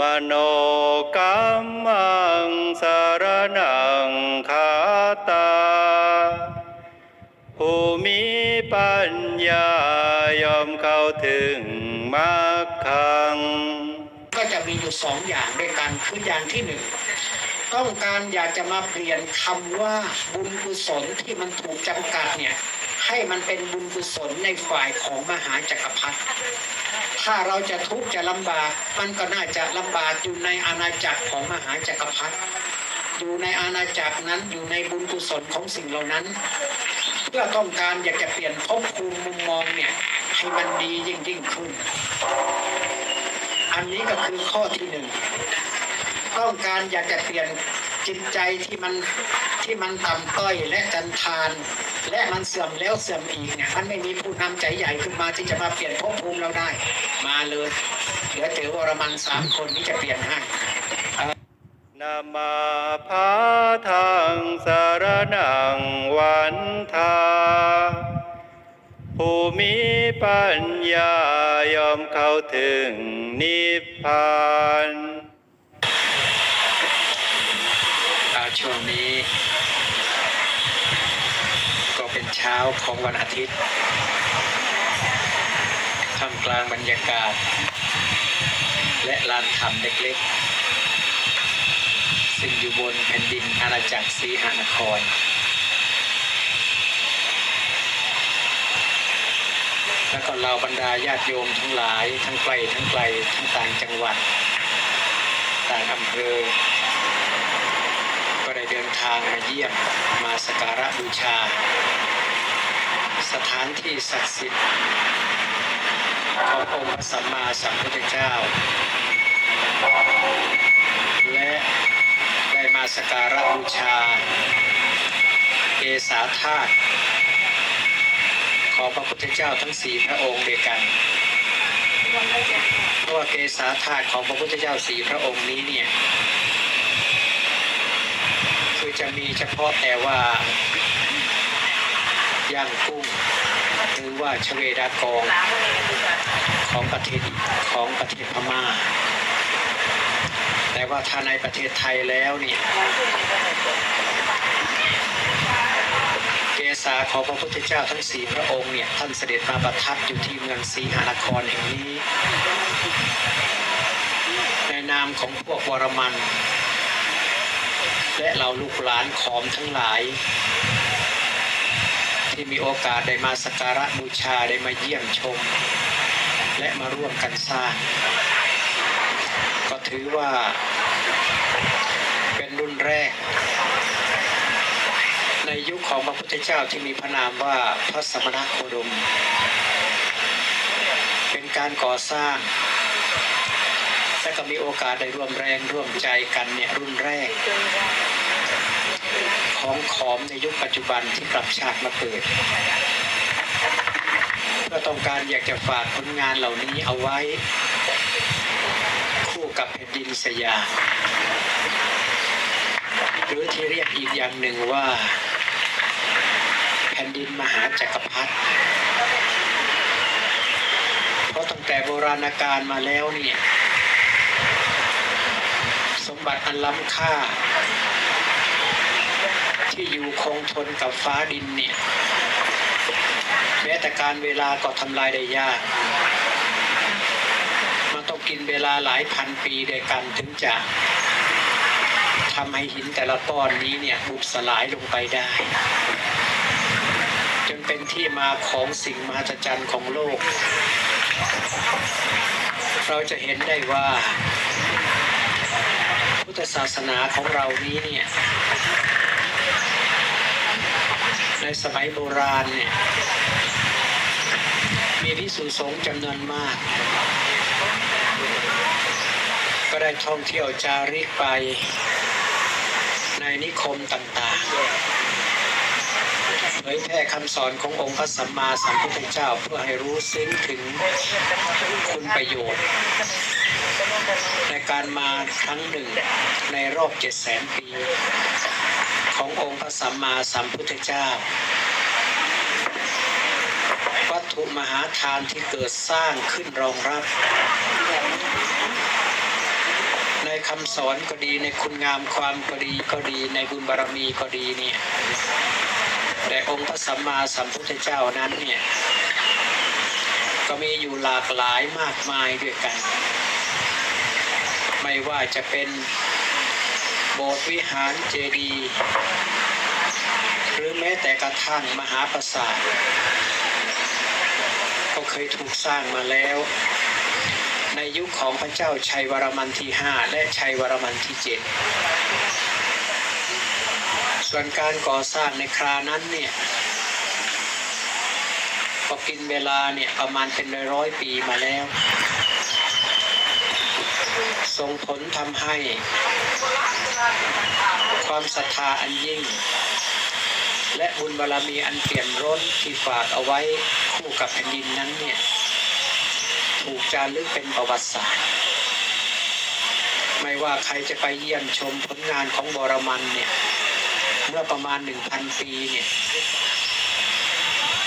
มโนกัมมังสารนังคาตา ผู้มีปัญญายอมเข้าถึงมรรคขัง ก็จะมีอยู่สองอย่างด้วยกันคืออย่างที่หนึ่งต้องการอยากจะมาเปลี่ยนคำว่าบุญกุศลที่มันถูกจำกัดเนี่ยให้มันเป็นบุญกุศลในฝ่ายของมหาจักรพรรดิ ถ้าเราจะทุกข์จะลำบาก มันก็น่าจะลำบากอยู่ในอาณาจักรของมหาจักรพรรดิอยู่ในอาณาจักรนั้นอยู่ในบุญกุศลของสิ่งเหล่านั้น เพื่อต้องการอยากจะเปลี่ยนภพภูมิมุมมองเนี่ยให้มันดียิ่งยิ่งขึ้น อันนี้ก็คือข้อที่หนึ่งต้องการอยากจะเปลี่ยนจิตใจที่มันที่มันต่ำต้อยและจันทานและมันเสื่อมแล้วเสื่อมอีกเนี่ยมันไม่มีผู้นำใจใหญ่ขึ้นมาที่จะมาเปลี่ยนภพภูมิเราได้ มาเลยเหลือแต่วรมันสามคนที่จะเปลี่ยนให้นามาพาทางสารนังวันทาผู้มีปัญญายอมเข้าถึงนิพพานอ่าช่วงนี้ ก็เป็นเช้าของวันอาทิตย์ ท่ามกลางบรรยากาศ และลานธรรมเล็กๆ ซึ่งอยู่บนแผ่นดินอาณาจักรศรีหานคร แล้วก็เราบรรดาญาติโยมทั้งหลายทั้งไกลทั้งไกลทั้งต่างจังหวัด ต่างอำเภอ ก็ได้เดินทางมาเยี่ยมมาสักการะบูชาสถานที่ศักดิ์สิทธิ์ ขององค์พระสัมมาสัมพุทธเจ้า และได้มาสการะบูชาเอสาธาตุของพระพุทธเจ้าทั้งสี่พระองค์ด้วยกันเพราะว่าเกสาธาตุของพระพุทธเจ้าสี่พระองค์นี้เนี่ยคือจะมีเฉพาะแต่ว่าย่างกุ้ง หรือว่าชเวดากองของประเทศของประเทศพม่า แต่ว่าถ้าในประเทศไทยแล้วเนี่ยเกษาของพระพุทธเจ้าทั้งสี่พระองค์เนี่ยท่านเสด็จมาประทับอยู่ที่เมืองศรีหานครแห่งนี้ ในนามของพวกวรมัน และเราลูกหลานขอมทั้งหลาย ที่มีโอกาสได้มาสักการะบูชาได้มาเยี่ยมชม และมาร่วมกันสร้าง ก็ถือว่าเป็นรุ่นแรก ในยุคของพระพุทธเจ้าที่มีพระนามว่าพระสมณโคดม เป็นการก่อสร้างและก็มีโอกาสได้ร่วมแรงร่วมใจกันเนี่ยรุ่นแรก ของขอมในยุคปัจจุบันที่กลับชาติมาเกิดเพื่อต้องการอยากจะฝากผลงานเหล่านี้เอาไว้ คู่กับแผ่นดินสยามหรือที่เรียกอีกอย่างหนึ่งว่า แผ่นดินมหาจักรพรรดิเพราะตั้งแต่โบราณกาลมาแล้วเนี่ย สมบัติอันล้ำค่า ที่อยู่คงทนกับฟ้าดินเนี่ยแม้แต่การเวลาก็ทำลายได้ยาก มันต้องกินเวลาหลายพันปีด้วยกันถึงจะทำให้หินแต่ละก้อนนี้เนี่ยบุบสลายลงไปได้ จนเป็นที่มาของสิ่งมหัศจรรย์ของโลก เราจะเห็นได้ว่า พุทธศาสนาของเรานี้เนี่ย สมัยโบราณเนี่ยมีพิสุสงฆ์จำนวนมาก ก็ได้ท่องเที่ยวจาริกไป ในนิคมต่างๆเผยแพร่คำสอนขององค์พระสัมมาสัมพุทธเจ้าเพื่อให้รู้ซึ้งถึงคุณประโยชน์ ในการมาครั้งหนึ่งในรอบเจ็ดแสนปี ขององค์พระสัมมาสัมพุทธเจ้า วัตถุมหาทานที่เกิดสร้างขึ้นรองรับ ในคำสอนก็ดีในคุณงามความก็ดีก็ดีในบุญบารมีก็ดีเนี่ยแต่องค์พระสัมมาสัมพุทธเจ้านั้นเนี่ยก็มีอยู่หลากหลายมากมายด้วยกัน ไม่ว่าจะเป็น โบสถ์วิหารเจดีย์หรือแม้แต่กระทั่งมหาปราสาทก็เคยถูกสร้างมาแล้ว ในยุคของพระเจ้าชัยวรมันที่ห้าและชัยวรมันที่เจ็ดส่วนการก่อสร้างในครานั้นเนี่ยก็กินเวลาเนี่ยประมาณเป็นร้อยร้อยปีมาแล้ว ส่งผลทำให้ ความศรัทธาอันยิ่ง และบุญบารมีอันเปี่ยมล้นที่ฝากเอาไว้คู่กับแผ่นดินนั้นเนี่ย ถูกจารึกเป็นประวัติศาสตร์ ไม่ว่าใครจะไปเยี่ยมชมผลงานของบรมันเนี่ย เมื่อประมาณ 1,000 ปีเนี่ย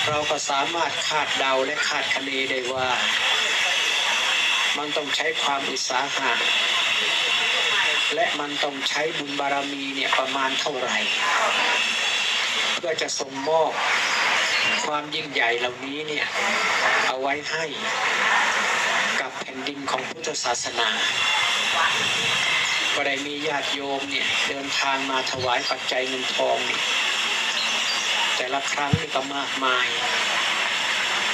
เราก็สามารถคาดเดาและคาดคะเนได้ว่า มันต้องใช้ความอุตสาหะและมันต้องใช้บุญบารมีเนี่ยประมาณเท่าไหร่เพื่อจะส่งมอบความยิ่งใหญ่เหล่านี้เนี่ยเอาไว้ให้กับแผ่นดินของพุทธศาสนา ก็ได้มีญาติโยมเนี่ยเดินทางมาถวายปัจจัยเงินทองเนี่ยแต่ละครั้งนี่ก็มากมาย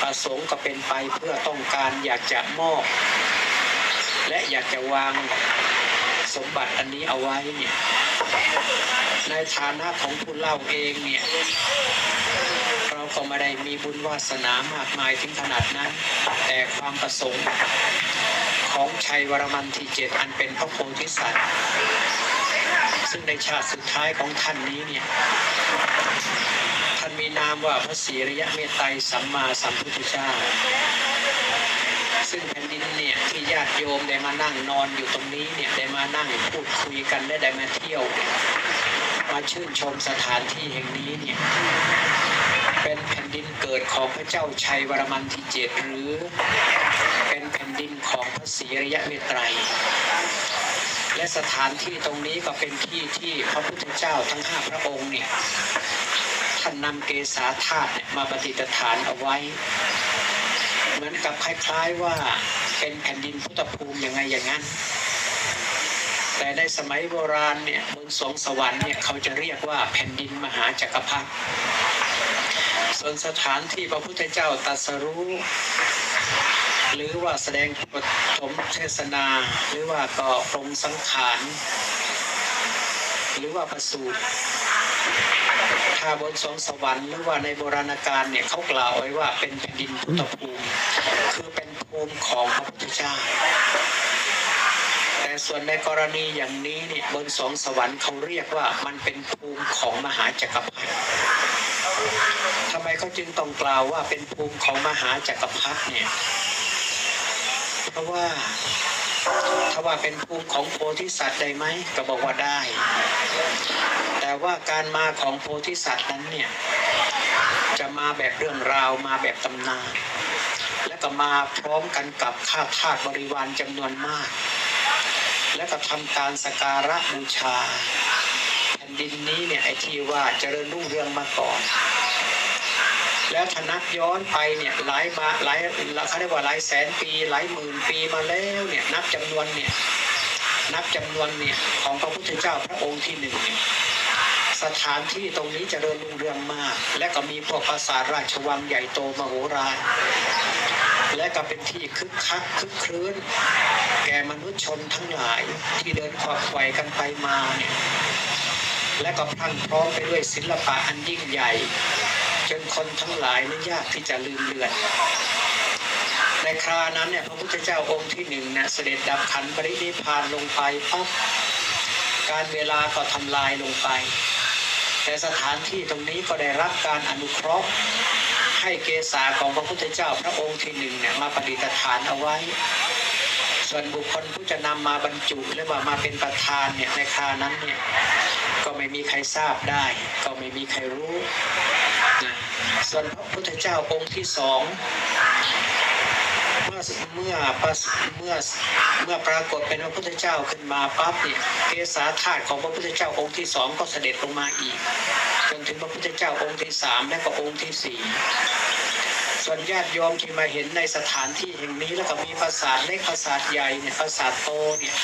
ประสงค์ก็เป็นไปเพื่อต้องการอยากจะมอบและอยากจะวางสมบัติอันนี้เอาไว้เนี่ยในฐานะของผู้เล่าเองเนี่ยเราก็ไม่ได้มีบุญวาสนามากมายถึงขนาดนั้น แต่ความประสงค์ของชัยวรมันที่เจ็ดอันเป็นพระโพธิสัตว์ซึ่งในชาติสุดท้ายของท่านนี้เนี่ยานมีนามว่าพระศรีระยะเมตไตรสัมมาสัมพุทธเจ้า ซึ่งแผ่นดินเนี่ยที่ญาติโยมได้มานั่งนอนอยู่ตรงนี้เนี่ยได้มานั่งพูดคุยกันและได้มาเที่ยว มาชื่นชมสถานที่แห่งนี้เนี่ยเป็นแผ่นดินเกิดของพระเจ้าชัยวรมันที่เจ็ดหรือ เป็นแผ่นดินของพระศรีระยะเมตไตรและสถานที่ตรงนี้ก็เป็นที่ที่พระพุทธเจ้าทั้งห้าพระองค์เนี่ยานนำเกสาธาตุมาปฏิสถานเอาไว้ เหมือนกับคล้ายๆว่าเป็นแผ่นดินพุทธภูมิยังไงอย่างนั้น แต่ในสมัยโบราณเนี่ยบนสวงสวรรค์เนี่ยเขาจะเรียกว่าแผ่นดินมหาจักรพรรดิส่วนสถานที่พระพุทธเจ้าตรัสรู้ หรือว่าแสดงปฐมเทศนา หรือว่าก็ปรงสังขาร หรือว่าประสูติ ถ้าบนสวงสวรรค์หรือว่าในโบราณกาลเนี่ยเขากล่าวไว้ว่าเป็นแผ่นดินพุทธภูมิ คือเป็นภูมิของพระพุทธเจ้า แต่ส่วนในกรณีอย่างนี้เนี่ยบนสวงสวรรค์เขาเรียกว่ามันเป็นภูมิของมหาจักรพรรดิทำไมเขาจึงต้องกล่าวว่าเป็นภูมิของมหาจักรพรรดิเนี่ย เพราะว่าถ้าว่าเป็นภูมิของโพธิสัตว์ได้ไหมก็บอกว่าได้ แต่ว่าการมาของโพธิสัตว์นั้นเนี่ย จะมาแบบเรื่องราวมาแบบตำนาน และก็มาพร้อมกันกับข้าทาสบริวารจำนวนมาก และก็ทำการสการะบูชา แผ่นดินนี้เนี่ยไอที่ว่าเจริญรุ่งเรืองมาก่อนแล้วถ้านับย้อนไปเนี่ยหลายมาหลายเขาเรียกว่าหลายแสนปีหลายหมื่นปีมาแล้วเนี่ยนับจำนวนเนี่ยนับจำนวนเนี่ยของพระพุทธเจ้าพระองค์ที่หนึ่งเนี่ย สถานที่ตรงนี้เจริญรุ่งเรืองมาก และก็มีพวกปราสาทราชวังใหญ่โตมโหฬารและก็เป็นที่คึกคักคึกครื้น แก่มนุษยชนทั้งหลายที่เดินขวักไขวกันไปมาเนี่ยและก็พรั่งพร้อมไปด้วยศิลปะอันยิ่งใหญ่ จนคนทั้งหลายนี่ยากที่จะลืมเลือนในครานั้นเนี่ยพระพุทธเจ้าองค์ที่หนึ่งนะเสด็จดับขันปรินิพพานลงไปปั๊บการเวลาก็ทำลายลงไป แต่สถานที่ตรงนี้ก็ได้รับการอนุเคราะห์ให้เกษาของพระพุทธเจ้าพระองค์ที่หนึ่งเนี่ยมาประดิษฐานเอาไว้ ส่วนบุคคลผู้จะนำมาบรรจุหรือว่ามาเป็นประธานเนี่ยในครานั้นเนี่ยก็ไม่มีใครทราบได้ ก็ไม่มีใครรู้นะส่วนพระพุทธเจ้าองค์ที่สอง เมื่อเมื่อเมื่อเมื่อปรากฏเป็นพระพุทธเจ้าขึ้นมาปั๊บเนี่ยเกสาธาตุของพระพุทธเจ้าองค์ที่สองก็เสด็จลงมาอีก จนถึงพระพุทธเจ้าองค์ที่สามและก็องค์ที่สี่ส่วนญาติโยมที่มาเห็นในสถานที่แห่งนี้แล้วก็มีปราสาทเล็กปราสาทใหญ่เนี่ยปราสาทโตเนี่ย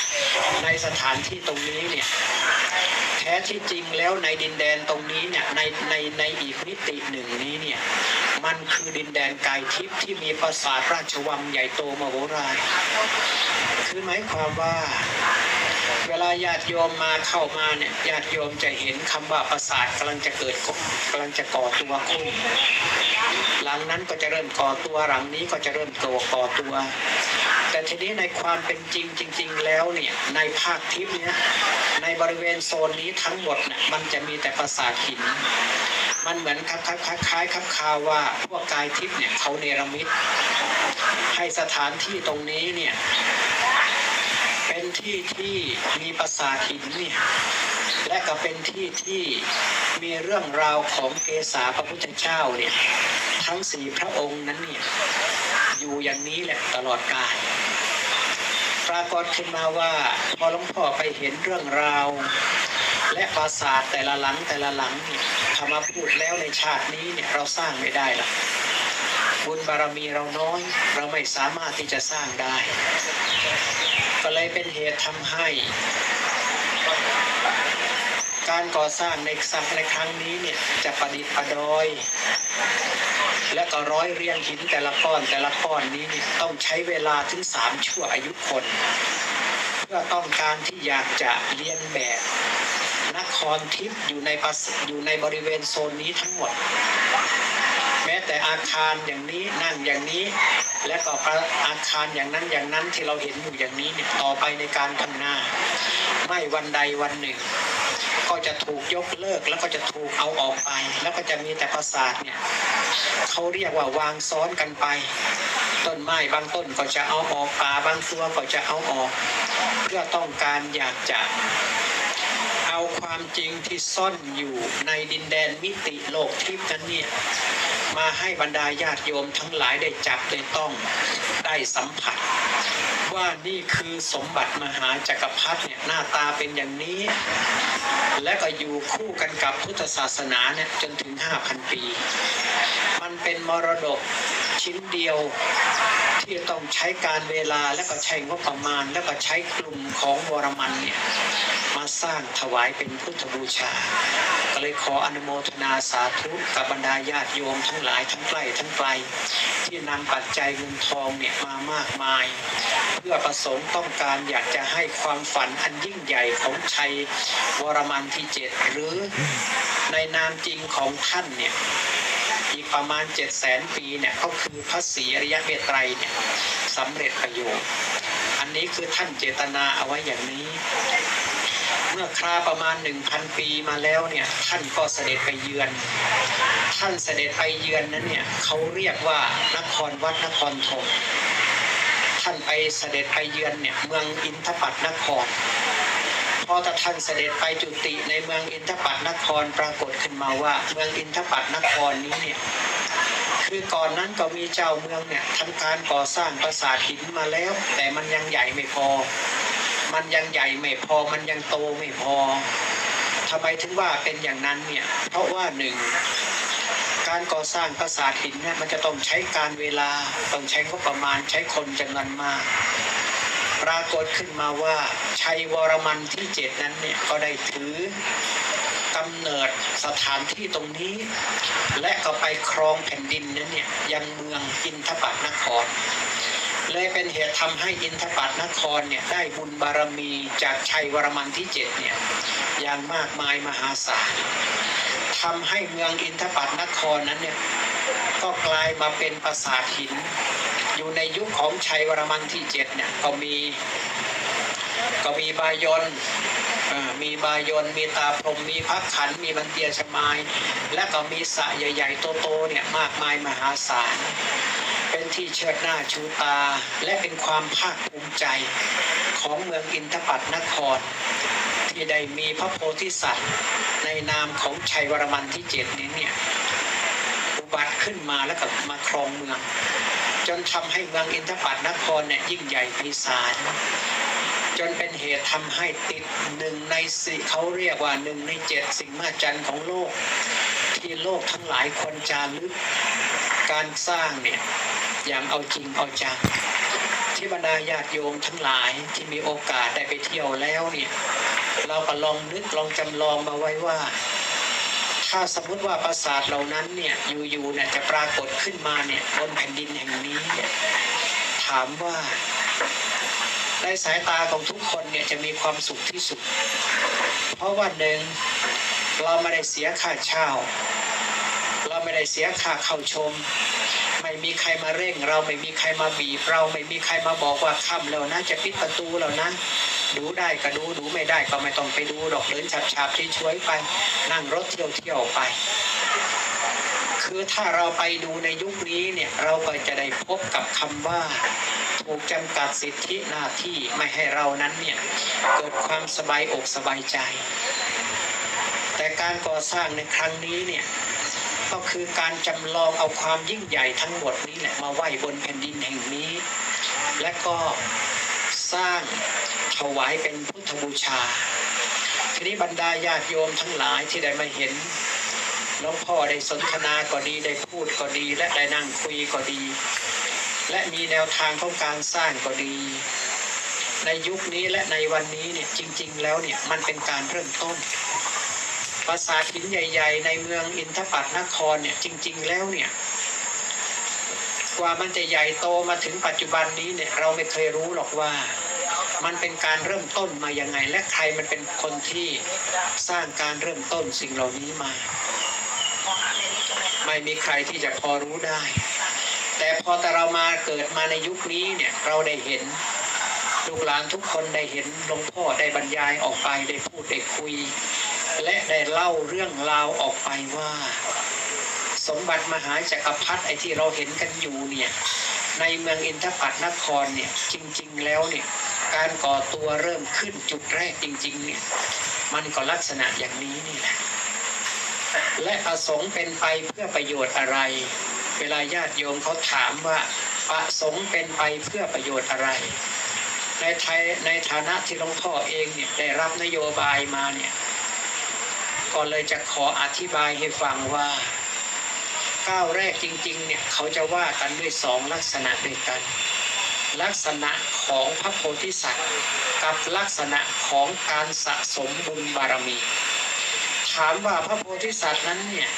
ในสถานที่ตรงนี้เนี่ย แท้ที่จริงแล้วในดินแดนตรงนี้เนี่ยในในในอีกมิติหนึ่งนี้เนี่ยมันคือดินแดนกายทิพย์ที่มีปราสาทราชวังใหญ่โตมโหฬารคือหมายความว่าเวลาญาติโยมมาเข้ามาเนี่ยญาติโยมจะเห็นคำว่าปราสาทกำลังจะเกิดกำลังจะก่อตัวขึ้นหลังนั้นก็จะเริ่มก่อตัวหลังนี้ก็จะเริ่มตัวก่อตัว แต่ทีนี้ในความเป็นจริงจริง ๆ แล้วเนี่ยในภาคทิพย์เนี่ยในบริเวณโซนนี้ทั้งหมดเนี่ยมันจะมีแต่ปราสาทหิน มันเหมือนคล้ายคล้ายคล้ายๆครับคาวว่าพวกกายทิพย์เนี่ยเขาเนรมิต ให้สถานที่ตรงนี้เนี่ยเป็นที่ที่มีปราสาทหินเนี่ยและก็เป็นที่ที่มีเรื่องราวของเกษาพระพุทธเจ้าเนี่ยทั้งสี่พระองค์นั้นเนี่ยอยู่อย่างนี้แหละตลอดกาล ปรากฏขึ้นมาว่า พอหลวงพ่อไปเห็นเรื่องราว และปราสาทแต่ละหลังแต่ละหลังเนี่ยทำมาพูดแล้วในชาตินี้เนี่ยเราสร้างไม่ได้หรอกบุญบารมีเราน้อย เราไม่สามารถที่จะสร้างได้ ก็เลยเป็นเหตุทำให้ การก่อสร้างในสังในครั้งนี้เนี่ยจะประดิษฐ์ประดอย และก็ร้อยเรียงหินแต่ละก้อนแต่ละก้อนนี้เนี่ยต้องใช้เวลาถึงสามชั่วอายุคน เพื่อต้องการที่อยากจะเรียนแบบนครทิพย์อยู่ในปัสอยู่ในบริเวณโซนนี้ทั้งหมด แม้แต่อาคารอย่างนี้นั่งอย่างนี้ และก็อาคารอย่างนั้นอย่างนั้นที่เราเห็นอยู่อย่างนี้เนี่ยต่อไปในการข้างหน้า ไม่วันใดวันหนึ่ง ก็จะถูกยกเลิกแล้วก็จะถูกเอาออกไป แล้วก็จะมีแต่ปราสาทเนี่ย เขาเรียกว่าวางซ้อนกันไป ต้นไม้บางต้นก็จะเอาออกป่าบางตัวก็จะเอาออก เพื่อต้องการอยากจะเอาความจริงที่ซ่อนอยู่ในดินแดนมิติโลกทิพย์นั้นเนี่ยมาให้บรรดาญาติโยมทั้งหลายได้จับได้ต้องได้สัมผัส ว่านี่คือสมบัติมหาจักรพรรดิเนี่ยหน้าตาเป็นอย่างนี้ และก็อยู่คู่กันกับพุทธศาสนาเนี่ยจนถึง 5,000 ปี เป็นมรดกชิ้นเดียว ที่ต้องใช้การเวลาและก็ใช้งบประมาณ และก็ใช้กลุ่มของวรมันเนี่ยมาสร้างถวายเป็นพุทธบูชา ก็เลยขออนุโมทนาสาธุกับบรรดาญาติโยมทั้งหลายทั้งใกล้ทั้งไกล ที่นำปัจจัยเงินทองเนี่ยมามากมาย เพื่อประสงค์ต้องการอยากจะให้ความฝันอันยิ่งใหญ่ของชัยวรมันที่เจ็ดหรือในนามจริงของท่านเนี่ย ประมาณ 7 0 0 0 0 0ปีเนี่ยก็คือพระศรีอริยเมตไตรเนี่ยสำเร็จประโยชน์ อันนี้คือท่านเจตนาเอาไว้อย่างนี้ เมื่อคราประมาณ 1,000 ปีมาแล้วเนี่ยท่านก็เสด็จไปเยือน ท่านเสด็จไปเยือนนั้นเนี่ยเขาเรียกว่านครวัดนครธมท่านไปเสด็จไปเยือนเนี่ยเมืองอินทปัตนคร พอท่านเสด็จไปจุติในเมืองอินทปัตนครปรากฏขึ้นมาว่า เมืองอินทปัตนครนี้เนี่ยคือก่อนนั้นก็มีเจ้าเมืองเนี่ยทำการก่อสร้างปราสาทหินมาแล้ว แต่มันยังใหญ่ไม่พอ มันยังใหญ่ไม่พอมันยังโตไม่พอทำไมถึงว่าเป็นอย่างนั้นเนี่ยเพราะว่าหนึ่งการก่อสร้างปราสาทหินเนี่ยมันจะต้องใช้การเวลาต้องใช้งบประมาณใช้คนจำนวนมาก ปรากฏขึ้นมาว่า ชัยวรมันที่เจ็ดนั้นเนี่ยก็ได้ถือกำเนิดสถานที่ตรงนี้ และก็ไปครองแผ่นดินนั้นเนี่ยยังเมืองอินทปัตนคร เลยเป็นเหตุทำให้อินทปัตนครเนี่ยได้บุญบารมีจากชัยวรมันที่เจ็ดเนี่ยอย่างมากมายมหาศาลทำให้เมืองอินทปัตนครนั้นเนี่ยก็กลายมาเป็นปราสาทหิน อยู่ในยุคของชัยวรมันที่เจ็ดเนี่ยก็มีก็มีบายนอ่ามีบายนมีตาพรมมีพักขัน มีบันเตียชมาย และก็มีสระใหญ่ๆโตๆเนี่ยมากมายมหาศาล เป็นที่เชิดหน้าชูตา และเป็นความภาคภูมิใจของเมืองอินทปัตนคร ที่ได้มีพระโพธิสัตว์ ในนามของชัยวรมันที่เจ็ดนี้เนี่ยอุบัติขึ้นมาแล้วก็มาครองเมือง จนทำให้เมืองอินทปัตนครเนี่ยยิ่งใหญ่ไพศาลจนเป็นเหตุทำให้ติดหนึ่งในสี่เขาเรียกว่าหนึ่งในเจ็ดสิ่งมหัศจรรย์ของโลก ที่โลกทั้งหลายควรจารึกการสร้างเนี่ยอย่างเอาจริงเอาจังที่บรรดาญาติโยมทั้งหลายที่มีโอกาสได้ไปเที่ยวแล้วเนี่ยเราก็ลองนึกลองจำลองมาไว้ว่า ถ้าสมมติว่าปราสาทเหล่านั้นเนี่ยอยู่ๆเนี่ยจะปรากฏขึ้นมาเนี่ยบนแผ่นดินแห่งนี้เนี่ยถามว่าในสายตาของทุกคนเนี่ยจะมีความสุขที่สุด เพราะว่าหนึ่งเราไม่ได้เสียค่าเช่า เราไม่ได้เสียค่าเข้าชม ไม่มีใครมาเร่ง เราไม่มีใครมาบีบเราไม่มีใครมาบอกว่าค่ำแล้วนะจะปิดประตูแล้วนะ ดูได้ก็ดูดูไม่ได้ก็ไม่ต้องไปดูดอกเดินฉับๆช่วยๆไป นั่งรถเที่ยวเที่ยวๆไป คือถ้าเราไปดูในยุคนี้เนี่ยเราก็จะได้พบกับคำว่าถูกจำกัดสิทธิหน้าที่ไม่ให้เรานั้นเนี่ยเกิดความสบายอกสบายใจ แต่การก่อสร้างในครั้งนี้เนี่ยก็คือการจำลองเอาความยิ่งใหญ่ทั้งหมดนี้แหละมาไว้บนแผ่นดินแห่งนี้ และก็สร้าง ถวายเป็นพุทธบูชา ทีนี้บรรดาญาติโยมทั้งหลายที่ได้มาเห็นหลวงพ่อได้สนทนาก็ดีได้พูดก็ดี และได้นั่งคุยก็ดี และมีแนวทางของการสร้างก็ดี ในยุคนี้และในวันนี้เนี่ยจริง ๆ แล้วเนี่ยมันเป็นการเริ่มต้นปราสาทหินใหญ่ ๆ ในเมืองอินทปัตนครเนี่ยจริง ๆ แล้วเนี่ยกว่ามันจะใหญ่โตมาถึงปัจจุบันนี้เนี่ยเราไม่เคยรู้หรอกว่า มันเป็นการเริ่มต้นมายังไง และใครมันเป็นคนที่สร้างการเริ่มต้นสิ่งเหล่านี้มา ไม่มีใครที่จะพอรู้ได้ แต่พอแต่เรามาเกิดมาในยุคนี้เนี่ยเราได้เห็นลูกหลานทุกคนได้เห็นหลวงพ่อได้บรรยายออกไปได้พูดได้คุย และได้เล่าเรื่องราวออกไปว่า สมบัติมหาจักรพรรดิไอ้ที่เราเห็นกันอยู่เนี่ยในเมืองอินทปัตนครเนี่ยจริง ๆ แล้วเนี่ย การก่อตัวเริ่มขึ้นจุดแรกจริง ๆ เนี่ย มันก็ลักษณะอย่างนี้นี่แหละและประสงค์เป็นไปเพื่อประโยชน์อะไร เวลาญาติโยมเขาถามว่าประสงค์เป็นไปเพื่อประโยชน์อะไร ในไทยในฐานะที่หลวงพ่อเองเนี่ยได้รับนโยบายมาเนี่ย ก็เลยจะขออธิบายให้ฟังว่าก้าวแรกจริง ๆ เนี่ยเขาจะว่ากันด้วยสองลักษณะด้วยกัน ลักษณะของพระโพธิสัตว์ กับลักษณะของการสะสมบุญบารมี ถามว่าพระโพธิสัตว์นั้นเนี่ย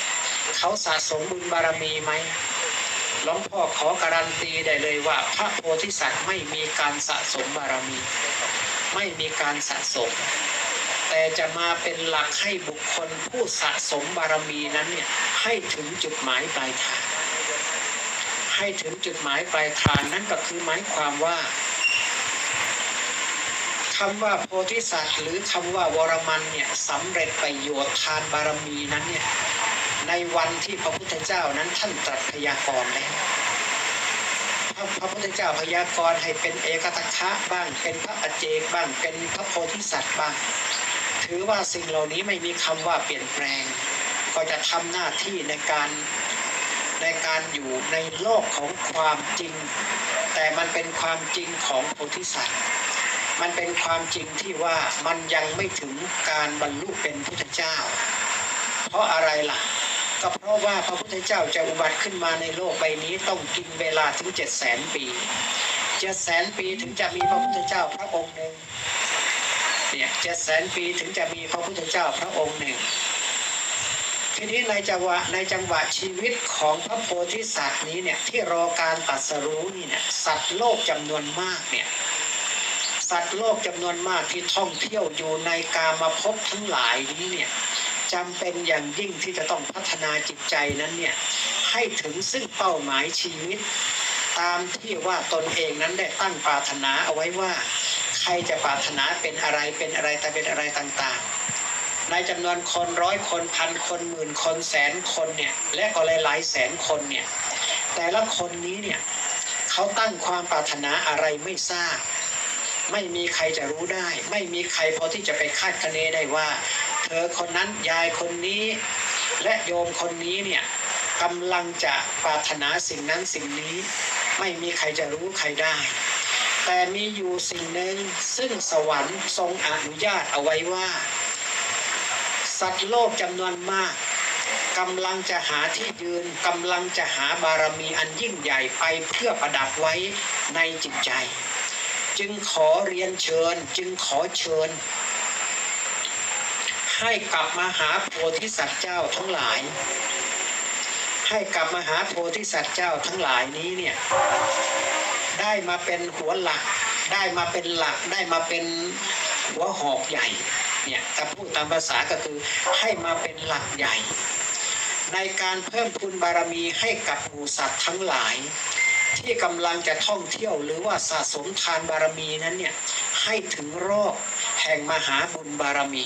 เขาสะสมบุญบารมีไหมหลวงพ่อขอการันตีได้เลยว่า พระโพธิสัตว์ไม่มีการสะสมบารมี ไม่มีการสะสม แต่จะมาเป็นหลักให้บุคคลผู้สะสมบารมีนั้นเนี่ยให้ถึงจุดหมายปลายทาง ให้ถึงจุดหมายปลายทางนั่นก็คือหมายความว่าคำว่าโพธิสัตว์หรือคำว่าวรมันเนี่ยสำเร็จประโยชน์ทานบารมีนั้นเนี่ยในวันที่พระพุทธเจ้านั้นท่านตรัสพยากรณ์แล้วพระพระพุทธเจ้าพยากรณ์ให้เป็นเอกตคะบ้างเป็นพระอเจกบ้างเป็นพระโพธิสัตว์บ้าง ถือว่าสิ่งเหล่านี้ไม่มีคำว่าเปลี่ยนแปลง ก็จะทำหน้าที่ในการ ในการอยู่ในโลกของความจริง แต่มันเป็นความจริงของโพธิสัตว์ มันเป็นความจริงที่ว่ามันยังไม่ถึงการบรรลุเป็นพุทธเจ้า เพราะอะไรล่ะ ก็เพราะว่าพระพุทธเจ้าจะอุบัติขึ้นมาในโลกใบนี้ต้องกินเวลาถึงเจ็ดแสนปีเจ็ดแสนปีถึงจะมีพระพุทธเจ้าพระองค์หนึ่งเนี่ยเจ็ดแสนปีถึงจะมีพระพุทธเจ้าพระองค์หนึ่ง ทีนี้ในจังหวะในจังหวะชีวิตของพระโพธิสัตว์นี้เนี่ยที่รอการตรัสรู้นี่เนี่ยสัตว์โลกจำนวนมากเนี่ยสัตว์โลกจำนวนมากที่ท่องเที่ยวอยู่ในกามาพบทั้งหลายนี้เนี่ยจำเป็นอย่างยิ่งที่จะต้องพัฒนาจิตใจนั้นเนี่ยให้ถึงซึ่งเป้าหมายชีวิต ตามที่ว่าตนเองนั้นได้ตั้งปรารถนาเอาไว้ว่า ใครจะปรารถนาเป็นอะไรเป็นอะไรแต่เป็นอะไรต่างๆ ในจำนวนคนร้อยคนพันคนหมื่นคนแสนคนเนี่ยและก็หลายๆแสนคนเนี่ยแต่ละคนนี้เนี่ยเขาตั้งความปรารถนาอะไรไม่ทราบ ไม่มีใครจะรู้ได้ ไม่มีใครพอที่จะไปคาดคะเนได้ว่า เธอคนนั้นยายคนนี้ และโยมคนนี้เนี่ยกำลังจะปรารถนาสิ่งนั้นสิ่งนี้ ไม่มีใครจะรู้ใครได้ แต่มีอยู่สิ่งหนึ่งซึ่งสวรรค์ทรงอนุญาตเอาไว้ว่า สัตว์โลกจำนวนมากกำลังจะหาที่ยืนกำลังจะหาบารมีอันยิ่งใหญ่ไปเพื่อประดับไว้ในจิตใจ จึงขอเรียนเชิญ จึงขอเชิญ ให้กลับมาหาโพธิสัตว์เจ้าทั้งหลาย ให้กลับมาหาโพธิสัตว์เจ้าทั้งหลายนี้เนี่ยได้มาเป็นหัวหลัก ได้มาเป็นหลักได้มาเป็นหัวหอกใหญ่ เนี่ยถ้าพูดตามภาษาก็คือให้มาเป็นหลักใหญ่ ในการเพิ่มพูนบารมีให้กับหมูสัตว์ทั้งหลาย ที่กำลังจะท่องเที่ยวหรือว่าสะสมทานบารมีนั้นเนี่ยให้ถึงรอบแห่งมหาบุญบารมี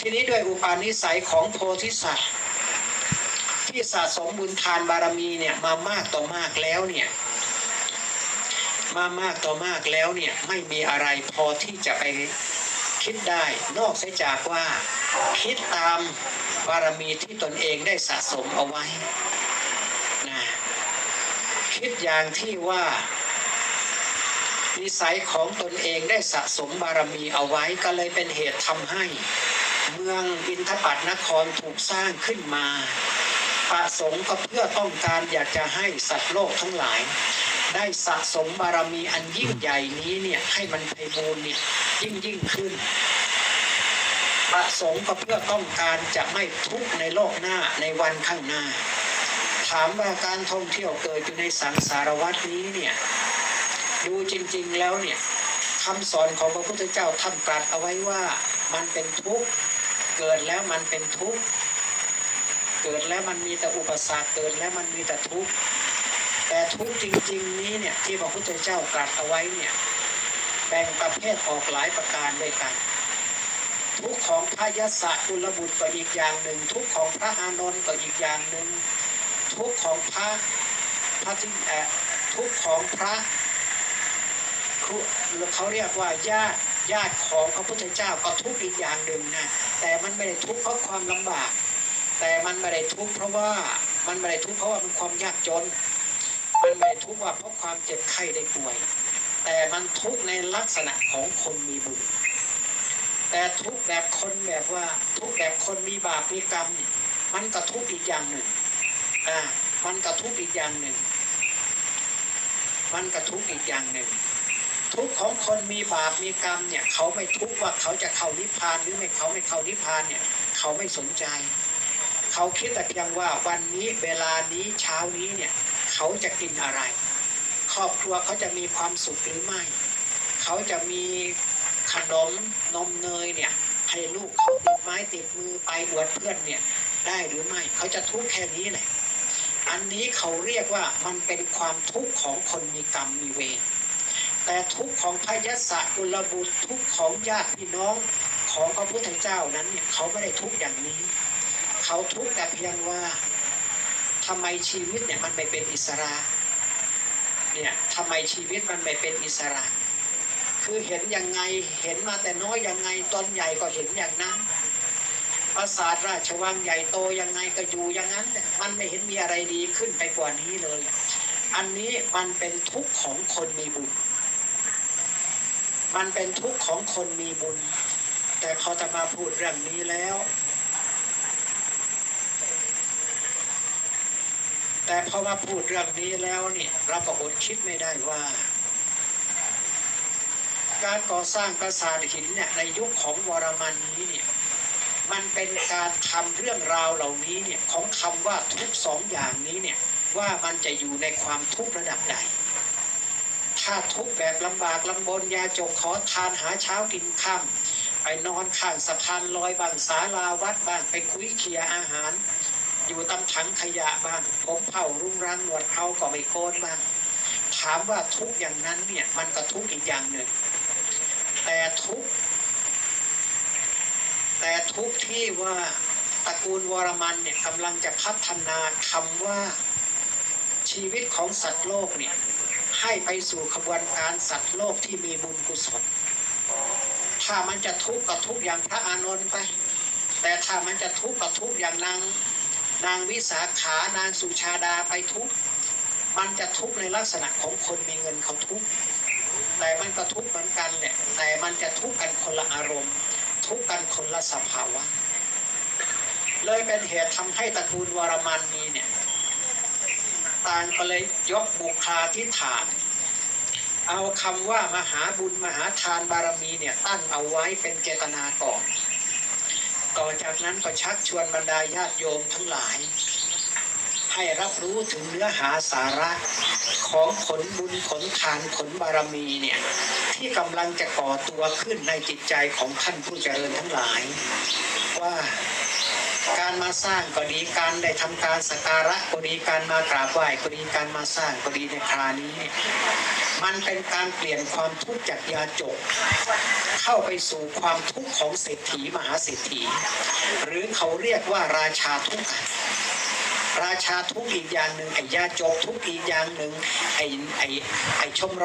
ทีนี้ด้วยอุปาณิสัยของโพธิสัตว์ที่สะสมบุญทานบารมีเนี่ยมามากต่อมากแล้วเนี่ยมามากต่อมากแล้วเนี่ยไม่มีอะไรพอที่จะไป คิดได้นอกเสียจากว่า คิดตามบารมีที่ตนเองได้สะสมเอาไว้นะคิดอย่างที่ว่านิสัยของตนเองได้สะสมบารมีเอาไว้ก็เลยเป็นเหตุทำให้ เมืองอินทปัตนครถูกสร้างขึ้นมาประสงค์ก็เพื่อต้องการอยากจะให้สัตว์โลกทั้งหลาย ได้สะสมบารมีอันยิ่งใหญ่นี้เนี่ยให้มันไพบูรณ์เนี่ย ยิ่งยิ่งขึ้นประสงค์ก็เพื่อต้องการจะไม่ทุกข์ในโลกหน้าในวันข้างหน้า ถามว่าการท่องเที่ยวเกิดอยู่ในสังสารวัตนี้เนี่ยดูจริงๆแล้วเนี่ยคำสอนของพระพุทธเจ้าท่านตรัสเอาไว้ว่ามันเป็นทุกข์เกิดแล้วมันเป็นทุกข์เกิดแล้วมันมีแต่อุปสรรคเกิดแล้วมันมีแต่ทุกข์แต่ทุกข์จริง ๆ นี้เนี่ยที่พระพุทธเจ้าตรัสเอาไว้เนี่ย แบ่งประเภทออกหลายประการด้วยกัน ทุกของพระยศกุลบุตรก็อีกอย่างหนึ่ง ทุกของพระอานนท์ก็อีกอย่างหนึ่ง ทุกของพระพระที่ทุกของพระเขาเรียกว่าญาติญาติของพระพุทธเจ้าก็ทุกอีกอย่างหนึ่งนะแต่มันไม่ได้ทุกเพราะความลำบาก แต่มันไม่ได้ทุกเพราะว่ามันไม่ได้ทุกเพราะว่ามันความยากจน มันไม่ได้ทุกว่าเพราะความเจ็บไข้ได้ป่วย แต่มันทุกในลักษณะของคนมีบุญ แต่ทุกแบบคนแบบว่าทุกแบบคนมีบาปมีกรรมมันก็ทุกอีกอย่างหนึ่งอ่ามันกระทุกอีกอย่างหนึ่ง มันกระทุกอีกอย่างหนึ่ง ทุกของคนมีบาปมีกรรมเนี่ย เขาไม่ทุกว่าเขาจะเข้านิพพานหรือไม่เขาไม่เข้านิพพานเนี่ย เขาไม่สนใจ เขาคิดแต่เพียงว่าวันนี้เวลานี้เช้านี้เนี่ย เขาจะกินอะไร ครอบครัวเขาจะมีความสุขหรือไม่ เขาจะมีขนมนมเนยเนี่ยให้ลูกเขาติดไม้ติดมือไปอวดเพื่อนเนี่ย ได้หรือไม่เขาจะทุกข์แค่นี้แหละ อันนี้เขาเรียกว่ามันเป็นความทุกข์ของคนมีกรรมมีเวรแต่ทุกข์ของพยศกุลบุตรทุกข์ของญาติพี่น้องของพระพุทธเจ้านั้นเนี่ยเขาไม่ได้ทุกข์อย่างนี้ เขาทุกข์แต่เพียงว่าทำไมชีวิตเนี่ยมันไม่เป็นอิสระ เนี่ยทำไมชีวิตมันไม่เป็นอิสระ คือเห็นยังไงเห็นมาแต่น้อยยังไงตอนใหญ่ก็เห็นอย่างนั้นปราสาทราชวังใหญ่โตยังไงก็อยู่อย่างนั้นมันไม่เห็นมีอะไรดีขึ้นไปกว่านี้เลย อันนี้มันเป็นทุกข์ของคนมีบุญ มันเป็นทุกข์ของคนมีบุญ แต่พอจะมาพูดเรื่องนี้แล้ว แต่พอมาพูดเรื่องนี้แล้วเนี่ยเราก็อดคิดไม่ได้ว่า การก่อสร้างปราสาทหินเนี่ยในยุคของวรมันนี้เนี่ยมันเป็นการทำเรื่องราวเหล่านี้เนี่ยของคำว่าทุกสองอย่างนี้เนี่ยว่ามันจะอยู่ในความทุกข์ระดับใด ถ้าทุกข์แบบลำบากลำบนยาจกขอทานหาเช้ากินค่ำไปนอนข้างสะพานลอยบางศาลาวัดบ้างไปคุยเคียอาหาร อยู่ตามถังขยะบ้าง ผมเผารุงรังหนวดเขาก็ไม่โกนบ้าง ถามว่าทุกอย่างนั้นเนี่ย มันก็ทุกอีกอย่างหนึ่ง แต่ทุก แต่ทุกที่ว่าตระกูลวรมันเนี่ยกำลังจะพัฒนาคำว่าชีวิตของสัตว์โลกเนี่ยให้ไปสู่ขบวนการสัตว์โลกที่มีบุญกุศล ถ้ามันจะทุกข์ก็ทุกข์อย่างพระอานนท์ไป แต่ถ้ามันจะทุกข์ก็ทุกข์อย่างนาง นางวิสาขานางสุชาดาไปทุกมันจะทุกในลักษณะของคนมีเงินเขาทุกแต่มันก็ทุกเหมือนกันแหละแต่มันจะทุกกันคนละอารมณ์ ทุกกันคนละสภาวะ เลยเป็นเหตุทำให้ตระกูลวรมันมีเนี่ยต่างก็เลยยกบุคลาธิฐาน เอาคำว่ามหาบุญมหาทานบารมีเนี่ยตั้งเอาไว้เป็นเจตนาก่อน ต่อจากนั้นก็ชักชวนบรรดาญาติโยมทั้งหลาย ให้รับรู้ถึงเนื้อหาสาระของผลบุญผลทานผลบารมีเนี่ยที่กำลังจะก่อตัวขึ้นในจิตใจของท่านผู้เจริญทั้งหลาย ว่าการมาสร้างก็ดีการได้ทำการสักการะก็ดีการมากราบไหว้ก็ดีการมาสร้างก็ดีในครานี้เนี่ย มันเป็นการเปลี่ยนความทุกข์จากยาจก เข้าไปสู่ความทุกข์ของเศรษฐีมหาเศรษฐี หรือเขาเรียกว่าราชาทุกข์ราชาทุกข์อีกอย่างหนึ่งไอ้ยาจกทุกข์อีกอย่างหนึ่งไอ้ไอ้ไอ้ชมร